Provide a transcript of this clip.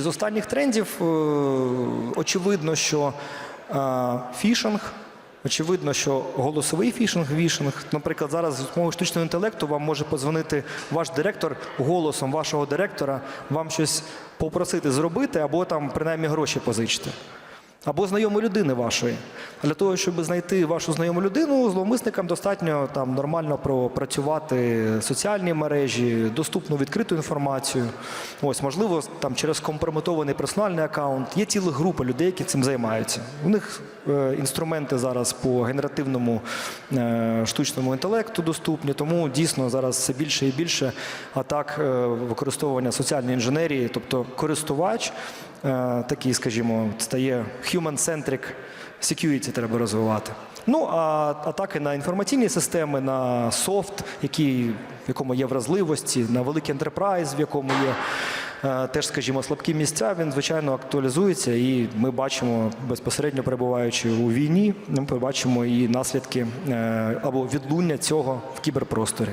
З останніх трендів е, очевидно, що е, фішинг, очевидно, що голосовий фішинг, вішинг. Наприклад, зараз з допомогою штучного інтелекту вам може подзвонити ваш директор голосом вашого директора, вам щось попросити зробити, або там принаймні гроші позичити. Або знайомої людини вашої. Для того, щоб знайти вашу знайому людину, зловмисникам достатньо там нормально пропрацювати соціальні мережі, доступну відкриту інформацію. Ось, можливо, там через компрометований персональний аккаунт. Є ціла група людей, які цим займаються. У них інструменти зараз по генеративному е, штучному інтелекту доступні, тому дійсно зараз все більше і більше атак е, використовування соціальної інженерії, тобто користувач е, такий, скажімо, стає human-centric security треба розвивати. Ну а атаки на інформаційні системи, на софт, який, в якому є вразливості, на великий ентерпрайз, в якому є е, теж, скажімо, слабкі місця, він звичайно актуалізується, і ми бачимо безпосередньо перебуваючи у війні, ми побачимо і наслідки е, або відлуння цього в кіберпросторі.